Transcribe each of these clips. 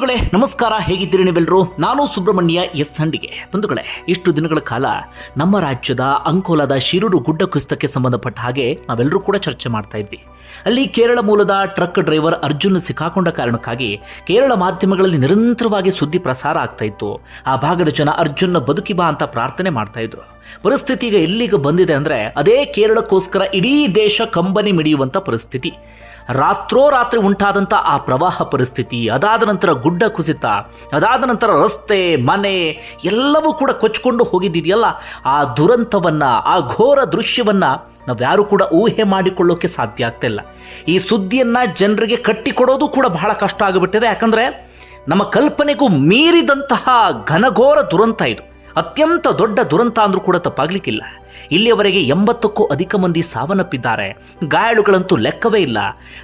ಬಂಧುಗಳೇ, ನಮಸ್ಕಾರ ಹೇಗಿದ್ದೀರಿ ನೀವೆಲ್ಲರೂ ನಾನು ಸುಬ್ರಹ್ಮಣ್ಯ ಎಸ್ ಹಂಡಿಗೆ. ಬಂಧುಗಳೇ, ಇಷ್ಟು ದಿನಗಳ ಕಾಲ ನಮ್ಮ ರಾಜ್ಯದ ಅಂಕೋಲಾದ ಶಿರೂರು ಗುಡ್ಡ ಕುಸಿತಕ್ಕೆ ಸಂಬಂಧಪಟ್ಟ ಹಾಗೆ ನಾವೆಲ್ಲರೂ ಕೂಡ ಚರ್ಚೆ ಮಾಡ್ತಾ ಇದ್ವಿ. ಅಲ್ಲಿ ಕೇರಳ ಮೂಲದ ಟ್ರಕ್ ಡ್ರೈವರ್ ಅರ್ಜುನ್ ಸಿಕ್ಕಾಕೊಂಡ ಕಾರಣಕ್ಕಾಗಿ ಕೇರಳ ಮಾಧ್ಯಮಗಳಲ್ಲಿ ನಿರಂತರವಾಗಿ ಸುದ್ದಿ ಪ್ರಸಾರ ಆಗ್ತಾ ಇತ್ತು. ಆ ಭಾಗದ ಜನ ಅರ್ಜುನ್ನ ಬದುಕಿ ಬಾ ಅಂತ ಪ್ರಾರ್ಥನೆ ಮಾಡ್ತಾ ಇದ್ರು. ಪರಿಸ್ಥಿತಿ ಈಗ ಎಲ್ಲಿಗೆ ಬಂದಿದೆ ಅಂದ್ರೆ ಅದೇ ಕೇರಳಕ್ಕೋಸ್ಕರ ಇಡೀ ದೇಶ ಕಂಬನಿ ಮಿಡಿಯುವಂತ ಪರಿಸ್ಥಿತಿ. ರಾತ್ರೋರಾತ್ರಿ ಉಂಟಾದಂಥ ಆ ಪ್ರವಾಹ ಪರಿಸ್ಥಿತಿ, ಅದಾದ ನಂತರ ಗುಡ್ಡ ಕುಸಿತ, ಅದಾದ ನಂತರ ರಸ್ತೆ, ಮನೆ, ಎಲ್ಲವೂ ಕೂಡ ಕೊಚ್ಕೊಂಡು ಹೋಗಿದ್ದಿದೆಯಲ್ಲ? ಆ ದುರಂತವನ್ನು, ಆ ಘೋರ ದೃಶ್ಯವನ್ನು ನಾವ್ಯಾರು ಕೂಡ ಊಹೆ ಮಾಡಿಕೊಳ್ಳೋಕೆ ಸಾಧ್ಯ ಆಗ್ತಿಲ್ಲ. ಈ ಸುದ್ದಿಯನ್ನು ಜನರಿಗೆ ಕಟ್ಟಿಕೊಡೋದು ಕೂಡ ಬಹಳ ಕಷ್ಟ ಆಗಿಬಿಟ್ಟಿದೆ. ಯಾಕಂದರೆ ನಮ್ಮ ಕಲ್ಪನೆಗೂ ಮೀರಿದಂತಹ ಘನಘೋರ ದುರಂತ ಇದು. ಅತ್ಯಂತ ದೊಡ್ಡ ದುರಂತ ಅಂದ್ರೂ ಕೂಡ ತಪ್ಪಾಗ್ಲಿಕ್ಕಿಲ್ಲ. ಇಲ್ಲಿಯವರೆಗೆ ಎಂಬತ್ತಕ್ಕೂ ಅಧಿಕ ಮಂದಿ ಸಾವನ್ನಪ್ಪಿದ್ದಾರೆ. ಗಾಯಾಳುಗಳಂತೂ ಲೆಕ್ಕವೇ ಇಲ್ಲ.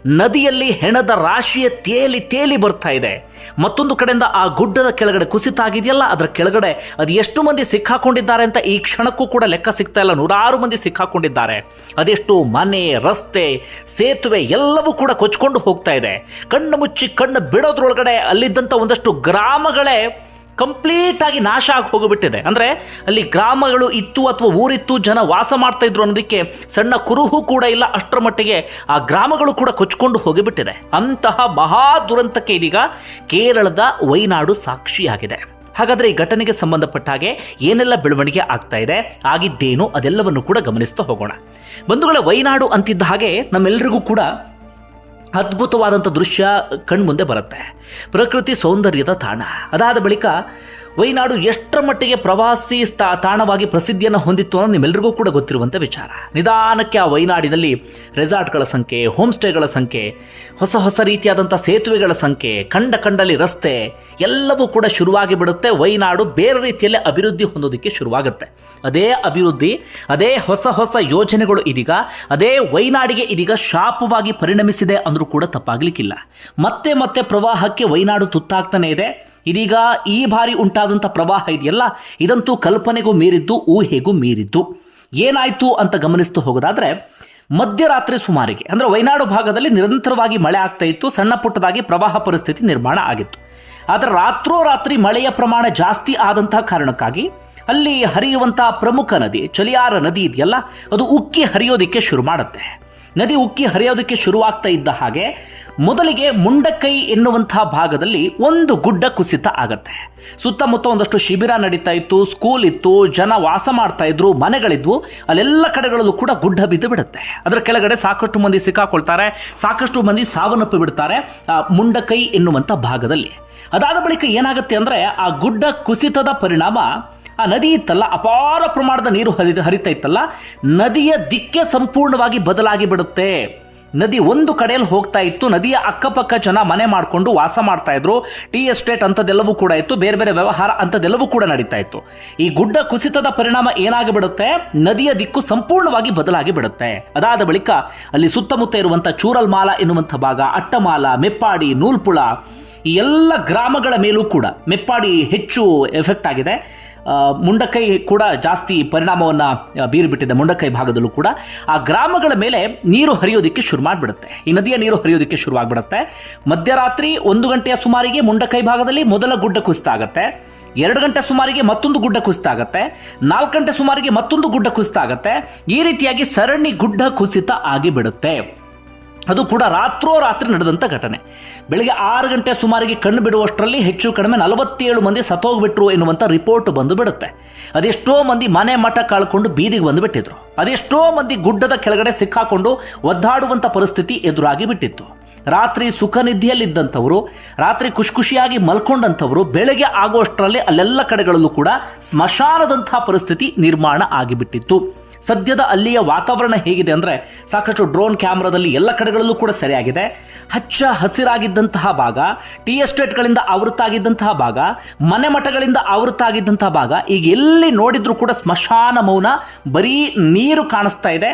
ನದಿಯಲ್ಲಿ ಹೆಣದ ರಾಶಿಯ ತೇಲಿ ತೇಲಿ ಬರ್ತಾ ಇದೆ. ಮತ್ತೊಂದು ಕಡೆಯಿಂದ ಆ ಗುಡ್ಡದ ಕೆಳಗಡೆ ಕುಸಿತ ಆಗಿದೆಯಲ್ಲ, ಅದರ ಕೆಳಗಡೆ ಅದು ಎಷ್ಟು ಮಂದಿ ಸಿಕ್ಕಾಕೊಂಡಿದ್ದಾರೆ ಅಂತ ಈ ಕ್ಷಣಕ್ಕೂ ಕೂಡ ಲೆಕ್ಕ ಸಿಗ್ತಾ ಇಲ್ಲ. ನೂರಾರು ಮಂದಿ ಸಿಕ್ಕಾಕೊಂಡಿದ್ದಾರೆ. ಅದೆಷ್ಟು ಮನೆ, ರಸ್ತೆ, ಸೇತುವೆ ಎಲ್ಲವೂ ಕೂಡ ಕೊಚ್ಕೊಂಡು ಹೋಗ್ತಾ ಇದೆ. ಕಣ್ಣು ಮುಚ್ಚಿ ಕಣ್ಣು ಬಿಡೋದ್ರೊಳಗಡೆ ಅಲ್ಲಿದ್ದಂಥ ಒಂದಷ್ಟು ಗ್ರಾಮಗಳೇ ಕಂಪ್ಲೀಟ್ ಆಗಿ ನಾಶ ಆಗಿ ಹೋಗಿಬಿಟ್ಟಿದೆ. ಅಂದ್ರೆ ಅಲ್ಲಿ ಗ್ರಾಮಗಳು ಇತ್ತು ಅಥವಾ ಊರಿತ್ತು, ಜನ ವಾಸ ಮಾಡ್ತಾ ಇದ್ರು ಅನ್ನೋದಕ್ಕೆ ಸಣ್ಣ ಕುರುಹು ಕೂಡ ಇಲ್ಲ, ಅಷ್ಟರ ಮಟ್ಟಿಗೆ ಆ ಗ್ರಾಮಗಳು ಕೂಡ ಕೊಚ್ಕೊಂಡು ಹೋಗಿಬಿಟ್ಟಿದೆ. ಅಂತಹ ಮಹಾ ದುರಂತಕ್ಕೆ ಇದೀಗ ಕೇರಳದ ವೈನಾಡು ಸಾಕ್ಷಿಯಾಗಿದೆ. ಹಾಗಾದ್ರೆ ಈ ಘಟನೆಗೆ ಸಂಬಂಧಪಟ್ಟ ಹಾಗೆ ಏನೆಲ್ಲ ಬೆಳವಣಿಗೆ ಆಗ್ತಾ ಇದೆ, ಆಗಿದ್ದೇನು ಅದೆಲ್ಲವನ್ನು ಕೂಡ ಗಮನಿಸ್ತಾ ಹೋಗೋಣ. ಬಂಧುಗಳ, ವೈನಾಡು ಅಂತಿದ್ದ ಹಾಗೆ ನಮ್ಮೆಲ್ಲರಿಗೂ ಕೂಡ ಅದ್ಭುತವಾದಂಥ ದೃಶ್ಯ ಕಣ್ಮುಂದೆ ಬರುತ್ತೆ. ಪ್ರಕೃತಿ ಸೌಂದರ್ಯದ ತಾಣ. ಅದಾದ ಬಳಿಕ ವೈನಾಡು ಎಷ್ಟರ ಮಟ್ಟಿಗೆ ಪ್ರವಾಸಿ ಸ್ಥಾ, ತಾಣವಾಗಿ ಪ್ರಸಿದ್ಧಿಯನ್ನು ಹೊಂದಿತ್ತು ಅನ್ನೋದು ನಿಮ್ಮೆಲ್ಲರಿಗೂ ಕೂಡ ಗೊತ್ತಿರುವಂಥ ವಿಚಾರ. ನಿಧಾನಕ್ಕೆ ಆ ವೈನಾಡಿನಲ್ಲಿ ರೆಸಾರ್ಟ್ಗಳ ಸಂಖ್ಯೆ ಹೋಮ್ ಸ್ಟೇಗಳ ಸಂಖ್ಯೆ, ಹೊಸ ಹೊಸ ರೀತಿಯಾದಂಥ ಸೇತುವೆಗಳ ಸಂಖ್ಯೆ, ಕಂಡ ಕಂಡಲ್ಲಿ ರಸ್ತೆ, ಎಲ್ಲವೂ ಕೂಡ ಶುರುವಾಗಿ ಬಿಡುತ್ತೆ. ವೈನಾಡು ಬೇರೆ ರೀತಿಯಲ್ಲಿ ಅಭಿವೃದ್ಧಿ ಹೊಂದೋದಕ್ಕೆ ಶುರುವಾಗುತ್ತೆ. ಅದೇ ಅಭಿವೃದ್ಧಿ, ಅದೇ ಹೊಸ ಹೊಸ ಯೋಜನೆಗಳು ಇದೀಗ, ಅದೇ ವೈನಾಡಿಗೆ ಇದೀಗ ಶಾಪವಾಗಿ ಪರಿಣಮಿಸಿದೆ ಅಂದರೂ ಕೂಡ ತಪ್ಪಾಗಲಿಕ್ಕಿಲ್ಲ. ಮತ್ತೆ ಮತ್ತೆ ಪ್ರವಾಹಕ್ಕೆ ವೈನಾಡು ತುತ್ತಾಗ್ತಾನೆ ಇದೆ. ಇದೀಗ ಈ ಬಾರಿ ಉಂಟಾದಂಥ ಪ್ರವಾಹ ಇದೆಯಲ್ಲ? ಇದಂತೂ ಕಲ್ಪನೆಗೂ ಮೀರಿದ್ದು, ಊಹೆಗೂ ಮೀರಿದ್ದು. ಏನಾಯಿತು ಅಂತ ಗಮನಿಸ್ತು ಹೋಗೋದಾದರೆ, ಮಧ್ಯರಾತ್ರಿ ಸುಮಾರಿಗೆ, ಅಂದರೆ ವೈನಾಡು ಭಾಗದಲ್ಲಿ ನಿರಂತರವಾಗಿ ಮಳೆ ಆಗ್ತಾ ಇತ್ತು, ಸಣ್ಣ ಪುಟ್ಟದಾಗಿ ಪ್ರವಾಹ ಪರಿಸ್ಥಿತಿ ನಿರ್ಮಾಣ ಆಗಿತ್ತು. ಆದರೆ ರಾತ್ರೋರಾತ್ರಿ ಮಳೆಯ ಪ್ರಮಾಣ ಜಾಸ್ತಿ ಆದಂತಹ ಕಾರಣಕ್ಕಾಗಿ ಅಲ್ಲಿ ಹರಿಯುವಂತಹ ಪ್ರಮುಖ ನದಿ ಚಲಿಯಾರ ನದಿ ಇದೆಯಲ್ಲ, ಅದು ಉಕ್ಕಿ ಹರಿಯೋದಕ್ಕೆ ಶುರು ಮಾಡುತ್ತೆ. ನದಿ ಉಕ್ಕಿ ಹರಿಯೋದಕ್ಕೆ ಶುರುವಾಗ್ತಾ ಇದ್ದ ಹಾಗೆ ಮೊದಲಿಗೆ ಮುಂಡಕೈ ಎನ್ನುವಂತಹ ಭಾಗದಲ್ಲಿ ಒಂದು ಗುಡ್ಡ ಕುಸಿತ ಆಗತ್ತೆ. ಸುತ್ತಮುತ್ತ ಒಂದಷ್ಟು ಶಿಬಿರ ನಡೀತಾ ಇತ್ತು ಸ್ಕೂಲ್ ಇತ್ತು, ಜನ ವಾಸ ಮಾಡ್ತಾ ಇದ್ರು, ಮನೆಗಳಿದ್ವು, ಅಲ್ಲೆಲ್ಲ ಕಡೆಗಳಲ್ಲೂ ಕೂಡ ಗುಡ್ಡ ಬಿದ್ದು ಬಿಡುತ್ತೆ. ಅದರ ಕೆಳಗಡೆ ಸಾಕಷ್ಟು ಮಂದಿ ಸಿಕ್ಕಾಕೊಳ್ತಾರೆ, ಸಾಕಷ್ಟು ಮಂದಿ ಸಾವನ್ನಪ್ಪಿ ಬಿಡ್ತಾರೆ ಮುಂಡಕೈ ಎನ್ನುವಂಥ ಭಾಗದಲ್ಲಿ. ಅದಾದ ಬಳಿಕ ಏನಾಗುತ್ತೆ ಅಂದ್ರೆ ಆ ಗುಡ್ಡ ಕುಸಿತದ ಪರಿಣಾಮ ಆ ನದಿ ಇತ್ತಲ್ಲ, ಅಪಾರ ಪ್ರಮಾಣದ ನೀರು ಹರಿ ಹರಿತಾ ಇತ್ತಲ್ಲ ನದಿಯ ದಿಕ್ಕೆ ಸಂಪೂರ್ಣವಾಗಿ ಬದಲಾಗಿ ಬಿಡುತ್ತೆ. ನದಿ ಒಂದು ಕಡೆಯಲ್ಲಿ ಹೋಗ್ತಾ ಇತ್ತು, ನದಿಯ ಅಕ್ಕಪಕ್ಕ ಜನ ಮನೆ ಮಾಡಿಕೊಂಡು ವಾಸ ಮಾಡ್ತಾ ಇದ್ರು, ಟಿ ಎಸ್ಟೇಟ್ ಅಂಥದ್ದೆಲ್ಲವೂ ಕೂಡ ಇತ್ತು, ಬೇರೆ ಬೇರೆ ವ್ಯವಹಾರ ಅಂಥದ್ದೆಲ್ಲವೂ ಕೂಡ ನಡೀತಾ ಇತ್ತು. ಈ ಗುಡ್ಡ ಕುಸಿತದ ಪರಿಣಾಮ ಏನಾಗಿ ಬಿಡುತ್ತೆ ನದಿಯ ದಿಕ್ಕು ಸಂಪೂರ್ಣವಾಗಿ ಬದಲಾಗಿ ಬಿಡುತ್ತೆ. ಅದಾದ ಬಳಿಕ ಅಲ್ಲಿ ಸುತ್ತಮುತ್ತ ಇರುವಂಥ ಚೂರಲ್ಮಾಲ ಎನ್ನುವಂಥ ಭಾಗ, ಅಟ್ಟಮಾಲ, ಮೆಪ್ಪಾಡಿ, ನೂಲ್ಪುಳ, ಈ ಎಲ್ಲ ಗ್ರಾಮಗಳ ಮೇಲೂ ಕೂಡ, ಮೆಪ್ಪಾಡಿ ಹೆಚ್ಚು ಎಫೆಕ್ಟ್ ಆಗಿದೆ. ಮುಂಡಕೈ ಕೂಡ ಜಾಸ್ತಿ ಪರಿಣಾಮವನ್ನು ಬೀರಿಬಿಟ್ಟಿದೆ. ಮುಂಡಕೈ ಭಾಗದಲ್ಲೂ ಕೂಡ. ಆ ಗ್ರಾಮಗಳ ಮೇಲೆ ನೀರು ಹರಿಯೋದಕ್ಕೆ ಶುರು ಮಾಡಿಬಿಡುತ್ತೆ. ಈ ನದಿಯ ನೀರು ಹರಿಯೋದಕ್ಕೆ ಶುರುವಾಗ್ಬಿಡುತ್ತೆ ಮಧ್ಯರಾತ್ರಿ ಒಂದು ಗಂಟೆಯ ಸುಮಾರಿಗೆ ಮುಂಡಕೈ ಭಾಗದಲ್ಲಿ ಮೊದಲ ಗುಡ್ಡ ಕುಸಿತ ಆಗುತ್ತೆ ಎರಡು ಗಂಟೆ ಸುಮಾರಿಗೆ ಮತ್ತೊಂದು ಗುಡ್ಡ ಕುಸಿತ ಆಗುತ್ತೆ ನಾಲ್ಕು ಗಂಟೆ ಸುಮಾರಿಗೆ ಮತ್ತೊಂದು ಗುಡ್ಡ ಕುಸಿತ ಆಗುತ್ತೆ ಈ ರೀತಿಯಾಗಿ ಸರಣಿ ಗುಡ್ಡ ಕುಸಿತ ಆಗಿಬಿಡುತ್ತೆ. ಅದು ಕೂಡ ರಾತ್ರೋ ರಾತ್ರಿ ನಡೆದಂಥ ಘಟನೆ. ಬೆಳಗ್ಗೆ ಆರು ಗಂಟೆ ಸುಮಾರಿಗೆ ಕಣ್ಣು ಬಿಡುವಷ್ಟರಲ್ಲಿ ಹೆಚ್ಚು ಕಡಿಮೆ ನಲವತ್ತೇಳು ಮಂದಿ ಸತ್ತೋಗ್ಬಿಟ್ರು ಎನ್ನುವಂಥ ರಿಪೋರ್ಟ್ ಬಂದು ಬಿಡುತ್ತೆ. ಅದೆಷ್ಟೋ ಮಂದಿ ಮನೆ ಮಠ ಕಳ್ಕೊಂಡು ಬೀದಿಗೆ ಬಂದು ಬಿಟ್ಟಿದ್ರು. ಅದೆಷ್ಟೋ ಮಂದಿ ಗುಡ್ಡದ ಕೆಳಗಡೆ ಸಿಕ್ಕಾಕೊಂಡು ಒದ್ದಾಡುವಂಥ ಪರಿಸ್ಥಿತಿ ಎದುರಾಗಿ ಬಿಟ್ಟಿತ್ತು. ರಾತ್ರಿ ಸುಖ ನಿದ್ದೆಯಲ್ಲಿದ್ದಂಥವರು ರಾತ್ರಿ ಖುಷಿ ಖುಷಿಯಾಗಿ ಮಲ್ಕೊಂಡಂಥವರು ಬೆಳಗ್ಗೆ ಆಗುವಷ್ಟರಲ್ಲಿ ಅಲ್ಲೆಲ್ಲ ಕಡೆಗಳಲ್ಲೂ ಕೂಡ ಸ್ಮಶಾನದಂಥ ಪರಿಸ್ಥಿತಿ ನಿರ್ಮಾಣ ಆಗಿಬಿಟ್ಟಿತ್ತು. ಸದ್ಯದ ಅಲ್ಲಿಯ ವಾತಾವರಣ ಹೇಗಿದೆ ಅಂದರೆ ಸಾಕಷ್ಟು ಡ್ರೋನ್ ಕ್ಯಾಮ್ರಾದಲ್ಲಿ ಎಲ್ಲ ಕಡೆಗಳಲ್ಲೂ ಕೂಡ ಸರಿಯಾಗಿದೆ. ಹಚ್ಚ ಹಸಿರಾಗಿದ್ದಂತಹ ಭಾಗ, ಟಿ ಎಸ್ಟೇಟ್ಗಳಿಂದ ಆವೃತ್ತಾಗಿದ್ದಂತಹ ಭಾಗ, ಮನೆ ಮಠಗಳಿಂದ ಆವೃತ್ತಾಗಿದ್ದಂತಹ ಭಾಗ, ಈಗ ಎಲ್ಲಿ ನೋಡಿದ್ರೂ ಕೂಡ ಸ್ಮಶಾನ ಮೌನ, ಬರೀ ನೀರು ಕಾಣಿಸ್ತಾ ಇದೆ.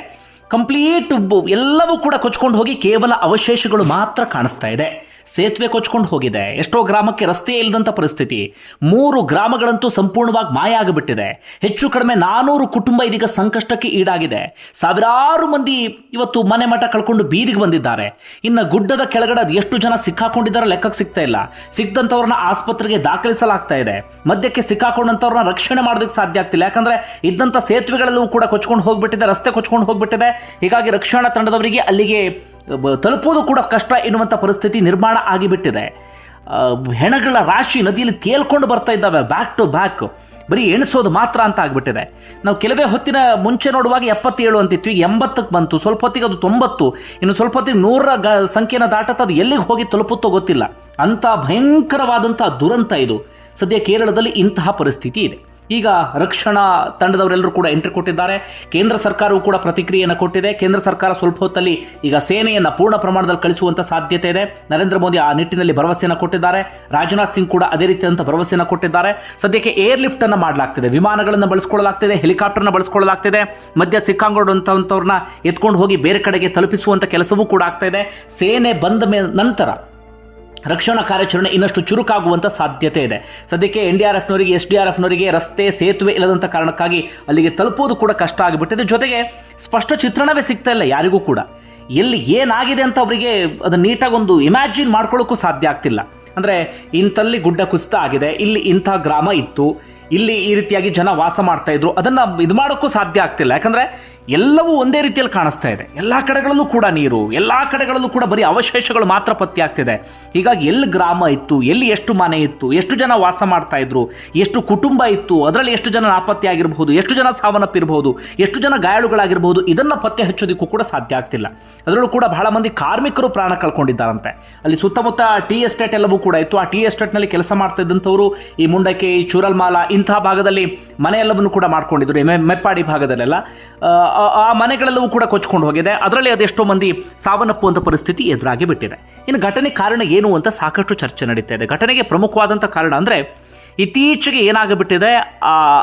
ಕಂಪ್ಲೀಟ್ ಎಲ್ಲವೂ ಕೂಡ ಕೊಚ್ಕೊಂಡು ಹೋಗಿ ಕೇವಲ ಅವಶೇಷಗಳು ಮಾತ್ರ ಕಾಣಿಸ್ತಾ ಇದೆ. ಸೇತುವೆ ಕೊಚ್ಕೊಂಡು ಹೋಗಿದೆ. ಎಷ್ಟೋ ಗ್ರಾಮಕ್ಕೆ ರಸ್ತೆ ಇಲ್ಲದಂಥ ಪರಿಸ್ಥಿತಿ. ಮೂರು ಗ್ರಾಮಗಳಂತೂ ಸಂಪೂರ್ಣವಾಗಿ ಮಾಯ ಆಗಿಬಿಟ್ಟಿದೆ. ಹೆಚ್ಚು ಕಡಿಮೆ ನಾನೂರು ಕುಟುಂಬ ಇದೀಗ ಸಂಕಷ್ಟಕ್ಕೆ ಈಡಾಗಿದೆ. ಸಾವಿರಾರು ಮಂದಿ ಇವತ್ತು ಮನೆ ಮಠ ಕಳ್ಕೊಂಡು ಬೀದಿಗೆ ಬಂದಿದ್ದಾರೆ. ಇನ್ನು ಗುಡ್ಡದ ಕೆಳಗಡೆ ಅದು ಎಷ್ಟು ಜನ ಸಿಕ್ಕಾಕೊಂಡಿದ್ದಾರೆ ಲೆಕ್ಕಕ್ಕೆ ಸಿಗ್ತಾ ಇಲ್ಲ. ಸಿಕ್ಕಂಥವ್ರನ್ನ ಆಸ್ಪತ್ರೆಗೆ ದಾಖಲಿಸಲಾಗ್ತಾ ಇದೆ. ಮಧ್ಯಕ್ಕೆ ಸಿಕ್ಕಾಕೊಂಡಂಥವ್ರನ್ನ ರಕ್ಷಣೆ ಮಾಡೋದಕ್ಕೆ ಸಾಧ್ಯ ಆಗ್ತಿಲ್ಲ. ಯಾಕಂದ್ರೆ ಇದ್ದಂಥ ಸೇತುವೆಗಳಲ್ಲೂ ಕೂಡ ಕೊಚ್ಕೊಂಡು ಹೋಗ್ಬಿಟ್ಟಿದೆ, ರಸ್ತೆ ಕೊಚ್ಕೊಂಡು ಹೋಗ್ಬಿಟ್ಟಿದೆ. ಹೀಗಾಗಿ ರಕ್ಷಣಾ ತಂಡದವರಿಗೆ ಅಲ್ಲಿಗೆ ತಲುಪುವುದು ಕೂಡ ಕಷ್ಟ ಎನ್ನುವಂಥ ಪರಿಸ್ಥಿತಿ ನಿರ್ಮಾಣ ಆಗಿಬಿಟ್ಟಿದೆ. ಹೆಣಗಳ ರಾಶಿ ನದಿಯಲ್ಲಿ ತೇಲ್ಕೊಂಡು ಬರ್ತಾ ಇದ್ದಾವೆ ಬ್ಯಾಕ್ ಟು ಬ್ಯಾಕ್ ಬರೀ ಎಣಿಸೋದು ಮಾತ್ರ ಅಂತ ಆಗಿಬಿಟ್ಟಿದೆ. ನಾವು ಕೆಲವೇ ಹೊತ್ತಿನ ಮುಂಚೆ ನೋಡುವಾಗ ಎಪ್ಪತ್ತೇಳು ಅಂತಿತ್ತು ಈಗ ಎಂಬತ್ತಕ್ಕೆ ಬಂತು, ಸ್ವಲ್ಪ ಹೊತ್ತಿಗೆ ಅದು ತೊಂಬತ್ತು. ಇನ್ನು ಸ್ವಲ್ಪ ಹೊತ್ತಿಗೆ ನೂರ ಗ, ಸಂಖ್ಯೆನ ದಾಟತ್ತೆ, ಅದು ಎಲ್ಲಿಗೆ ಹೋಗಿ ತಲುಪುತ್ತೋ ಗೊತ್ತಿಲ್ಲ. ಅಂಥ ಭಯಂಕರವಾದಂಥ ದುರಂತ ಇದು. ಸದ್ಯ ಕೇರಳದಲ್ಲಿ ಇಂತಹ ಪರಿಸ್ಥಿತಿ ಇದೆ. ಈಗ ರಕ್ಷಣಾ ತಂಡದವರೆಲ್ಲರೂ ಕೂಡ ಎಂಟ್ರಿ ಕೊಟ್ಟಿದ್ದಾರೆ. ಕೇಂದ್ರ ಸರ್ಕಾರವು ಕೂಡ ಪ್ರತಿಕ್ರಿಯೆಯನ್ನು ಕೊಟ್ಟಿದೆ. ಕೇಂದ್ರ ಸರ್ಕಾರ ಸ್ವಲ್ಪ ಹೊತ್ತಲ್ಲಿ ಈಗ ಸೇನೆಯನ್ನು ಪೂರ್ಣ ಪ್ರಮಾಣದಲ್ಲಿ ಕಳಿಸುವಂತ ಸಾಧ್ಯತೆ ಇದೆ. ನರೇಂದ್ರ ಮೋದಿ ಆ ನಿಟ್ಟಿನಲ್ಲಿ ಭರವಸೆಯನ್ನು ಕೊಟ್ಟಿದ್ದಾರೆ. ರಾಜನಾಥ್ ಸಿಂಗ್ ಕೂಡ ಅದೇ ರೀತಿಯಾದಂಥ ಭರವಸೆಯನ್ನು ಕೊಟ್ಟಿದ್ದಾರೆ. ಸದ್ಯಕ್ಕೆ ಏರ್ ಲಿಫ್ಟ್ ಅನ್ನು ಮಾಡಲಾಗ್ತಿದೆ. ವಿಮಾನಗಳನ್ನು ಬಳಸ್ಕೊಳ್ಳಲಾಗ್ತಿದೆ. ಹೆಲಿಕಾಪ್ಟರ್ನ ಬಳಸ್ಕೊಳ್ಳಲಾಗ್ತಿದೆ. ಮಧ್ಯ ಸಿಕ್ಕಾಂಗೊಂಡಂಥವ್ರನ್ನ ಎತ್ಕೊಂಡು ಹೋಗಿ ಬೇರೆ ಕಡೆಗೆ ತಲುಪಿಸುವಂಥ ಕೆಲಸವೂ ಕೂಡ ಆಗ್ತಾ ಇದೆ. ಸೇನೆ ಬಂದ ಮೇ ನಂತರ ರಕ್ಷಣಾ ಕಾರ್ಯಾಚರಣೆ ಇನ್ನಷ್ಟು ಚುರುಕಾಗುವಂಥ ಸಾಧ್ಯತೆ ಇದೆ. ಸದ್ಯಕ್ಕೆ ಎನ್ ಡಿ ಆರ್ ಎಫ್ನವರಿಗೆ ಎಸ್ ಡಿ ಆರ್ ಎಫ್ನವರಿಗೆ ರಸ್ತೆ ಸೇತುವೆ ಇಲ್ಲದಂಥ ಕಾರಣಕ್ಕಾಗಿ ಅಲ್ಲಿಗೆ ತಲುಪೋದು ಕೂಡ ಕಷ್ಟ ಆಗಿಬಿಟ್ಟಿದೆ. ಜೊತೆಗೆ ಸ್ಪಷ್ಟ ಚಿತ್ರಣವೇ ಸಿಗ್ತಾ ಇಲ್ಲ ಯಾರಿಗೂ ಕೂಡ. ಎಲ್ಲಿ ಏನಾಗಿದೆ ಅಂತ ಅವರಿಗೆ ಅದನ್ನು ನೀಟಾಗಿ ಒಂದು ಇಮ್ಯಾಜಿನ್ ಮಾಡ್ಕೊಳ್ಳೋಕ್ಕೂ ಸಾಧ್ಯ ಆಗ್ತಿಲ್ಲ. ಅಂದರೆ ಇಂಥಲ್ಲಿ ಗುಡ್ಡ ಕುಸಿತ ಆಗಿದೆ, ಇಲ್ಲಿ ಇಂಥ ಗ್ರಾಮ ಇತ್ತು ಇಲ್ಲಿ ಈ ರೀತಿಯಾಗಿ ಜನ ವಾಸ ಮಾಡ್ತಾ ಇದ್ರು. ಅದನ್ನ ಇದು ಮಾಡೋಕ್ಕೂ ಸಾಧ್ಯ ಆಗ್ತಿಲ್ಲ. ಯಾಕಂದ್ರೆ ಎಲ್ಲವೂ ಒಂದೇ ರೀತಿಯಲ್ಲಿ ಕಾಣಿಸ್ತಾ ಇದೆ. ಎಲ್ಲ ಕಡೆಗಳಲ್ಲೂ ಕೂಡ ನೀರು, ಎಲ್ಲ ಕಡೆಗಳಲ್ಲೂ ಕೂಡ ಬರೀ ಅವಶೇಷಗಳು ಮಾತ್ರ ಪತ್ತೆ ಆಗ್ತಿದೆ. ಹೀಗಾಗಿ ಎಲ್ಲಿ ಗ್ರಾಮ ಇತ್ತು, ಎಲ್ಲಿ ಎಷ್ಟು ಮನೆ ಇತ್ತು, ಎಷ್ಟು ಜನ ವಾಸ ಮಾಡ್ತಾ ಇದ್ರು, ಎಷ್ಟು ಕುಟುಂಬ ಇತ್ತು, ಅದರಲ್ಲಿ ಎಷ್ಟು ಜನ ನಾಪತ್ತೆ ಆಗಿರಬಹುದು, ಎಷ್ಟು ಜನ ಸಾವನ್ನಪ್ಪಿರಬಹುದು, ಎಷ್ಟು ಜನ ಗಾಯಾಳುಗಳಾಗಿರಬಹುದು, ಇದನ್ನ ಪತ್ತೆ ಹಚ್ಚೋದಕ್ಕೂ ಕೂಡ ಸಾಧ್ಯ ಆಗ್ತಿಲ್ಲ. ಅದರಲ್ಲೂ ಕೂಡ ಬಹಳ ಮಂದಿ ಕಾರ್ಮಿಕರು ಪ್ರಾಣ ಕಳ್ಕೊಂಡಿದ್ದಾರಂತೆ. ಅಲ್ಲಿ ಸುತ್ತಮುತ್ತ ಟಿ ಎಸ್ಟೇಟ್ ಎಲ್ಲವೂ ಕೂಡ ಇತ್ತು. ಆ ಟೀ ಎಸ್ಟೇಟ್ನಲ್ಲಿ ಕೆಲಸ ಮಾಡ್ತಾ ಇದ್ದಂಥವರು ಈ ಮುಂಡಕ್ಕೆ, ಈ ಚೂರಲ್ಮಾಲ ಇಂತಹ ಭಾಗದಲ್ಲಿ ಮನೆ ಎಲ್ಲವನ್ನು ಕೂಡ ಮಾಡ್ಕೊಂಡಿದ್ರು ಮೆಪ್ಪಾಡಿ ಭಾಗದಲ್ಲೆಲ್ಲ. ಆ, ಮನೆಗಳೆಲ್ಲವೂ ಕೂಡ ಕೊಚ್ಕೊಂಡು ಹೋಗಿದೆ. ಅದರಲ್ಲಿ ಅದೆಷ್ಟೋ ಮಂದಿ ಸಾವನ್ನಪ್ಪುವಂಥ ಪರಿಸ್ಥಿತಿ ಎದುರಾಗಿ ಬಿಟ್ಟಿದೆ. ಇನ್ನು ಘಟನೆ ಕಾರಣ ಏನು ಅಂತ ಸಾಕಷ್ಟು ಚರ್ಚೆ ನಡೀತಾ ಇದೆ. ಘಟನೆಗೆ ಪ್ರಮುಖವಾದಂಥ ಕಾರಣ ಅಂದರೆ ಇತ್ತೀಚೆಗೆ ಏನಾಗಿಬಿಟ್ಟಿದೆ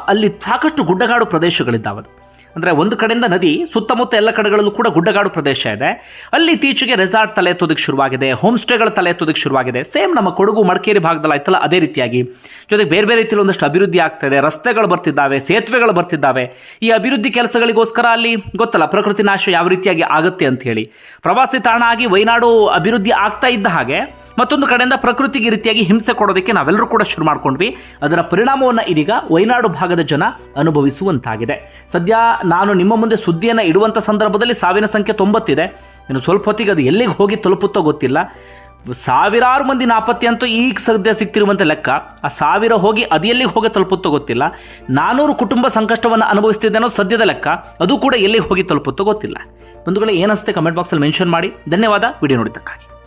ಅಲ್ಲಿ ಸಾಕಷ್ಟು ಗುಡ್ಡಗಾಡು ಪ್ರದೇಶಗಳಿದ್ದಾವದು. ಅಂದರೆ ಒಂದು ಕಡೆಯಿಂದ ನದಿ ಸುತ್ತಮುತ್ತ ಎಲ್ಲ ಕಡೆಗಳಲ್ಲೂ ಕೂಡ ಗುಡ್ಡಗಾಡು ಪ್ರದೇಶ ಇದೆ. ಅಲ್ಲಿ ಇತ್ತೀಚೆಗೆ ರೆಸಾರ್ಟ್ ತಲೆ ಎತ್ತೋದಕ್ಕೆ ಶುರುವಾಗಿದೆ ಹೋಮ್ ಸ್ಟೇಗಳು ತಲೆ ಎತ್ತೋದಕ್ಕೆ ಶುರುವಾಗಿದೆ. ಸೇಮ್ ನಮ್ಮ ಕೊಡಗು, ಮಡಿಕೇರಿ ಭಾಗದಲ್ಲಿ ಆಯ್ತಲ್ಲ ಅದೇ ರೀತಿಯಾಗಿ. ಜೊತೆಗೆ ಬೇರೆ ಬೇರೆ ರೀತಿಯಲ್ಲಿ ಒಂದಷ್ಟು ಅಭಿವೃದ್ಧಿ ಆಗ್ತಾ ಇದೆ. ರಸ್ತೆಗಳು ಬರ್ತಿದ್ದಾವೆ, ಸೇತುವೆಗಳು ಬರ್ತಿದ್ದಾವೆ. ಈ ಅಭಿವೃದ್ಧಿ ಕೆಲಸಗಳಿಗೋಸ್ಕರ ಅಲ್ಲಿ ಗೊತ್ತಲ್ಲ, ಪ್ರಕೃತಿ ನಾಶ ಯಾವ ರೀತಿಯಾಗಿ ಆಗುತ್ತೆ ಅಂತ ಹೇಳಿ. ಪ್ರವಾಸಿ ತಾಣ ಆಗಿ ವೈನಾಡು ಅಭಿವೃದ್ಧಿ ಆಗ್ತಾ ಇದ್ದ ಹಾಗೆ, ಮತ್ತೊಂದು ಕಡೆಯಿಂದ ಪ್ರಕೃತಿಗೆ ರೀತಿಯಾಗಿ ಹಿಂಸೆ ಕೊಡೋದಕ್ಕೆ ನಾವೆಲ್ಲರೂ ಕೂಡ ಶುರು ಮಾಡ್ಕೊಂಡ್ವಿ. ಅದರ ಪರಿಣಾಮವನ್ನು ಇದೀಗ ವೈನಾಡು ಭಾಗದ ಜನ ಅನುಭವಿಸುವಂತಾಗಿದೆ. ಸದ್ಯ ನಾನು ನಿಮ್ಮ ಮುಂದೆ ಸುದ್ದಿಯನ್ನು ಇಡುವಂಥ ಸಂದರ್ಭದಲ್ಲಿ ಸಾವಿನ ಸಂಖ್ಯೆ ತೊಂಬತ್ತಿದೆ. ಇನ್ನು ಸ್ವಲ್ಪ ಹೊತ್ತಿಗೆ ಅದು ಎಲ್ಲಿಗೆ ಹೋಗಿ ತಲುಪುತ್ತೋ ಗೊತ್ತಿಲ್ಲ. ಸಾವಿರಾರು ಮಂದಿ ನಾಪತ್ತೆ ಅಂತೂ ಈಗ ಸದ್ಯ ಸಿಗ್ತಿರುವಂಥ ಲೆಕ್ಕ. ಆ ಸಾವಿರ ಹೋಗಿ ಅದು ಎಲ್ಲಿಗೆ ಹೋಗಿ ತಲುಪುತ್ತೋ ಗೊತ್ತಿಲ್ಲ. ನಾನೂರು ಕುಟುಂಬ ಸಂಕಷ್ಟವನ್ನು ಅನುಭವಿಸ್ತಿದೆ ಅನ್ನೋ ಸದ್ಯದ ಲೆಕ್ಕ. ಅದು ಕೂಡ ಎಲ್ಲಿಗೆ ಹೋಗಿ ತಲುಪುತ್ತೋ ಗೊತ್ತಿಲ್ಲ. ಬಂಧುಗಳೇ ಏನಿಸುತ್ತೆ ಕಮೆಂಟ್ ಬಾಕ್ಸಲ್ಲಿ ಮೆನ್ಷನ್ ಮಾಡಿ. ಧನ್ಯವಾದ. ವಿಡಿಯೋ ನೋಡಿದ್ದಕ್ಕಾಗಿ.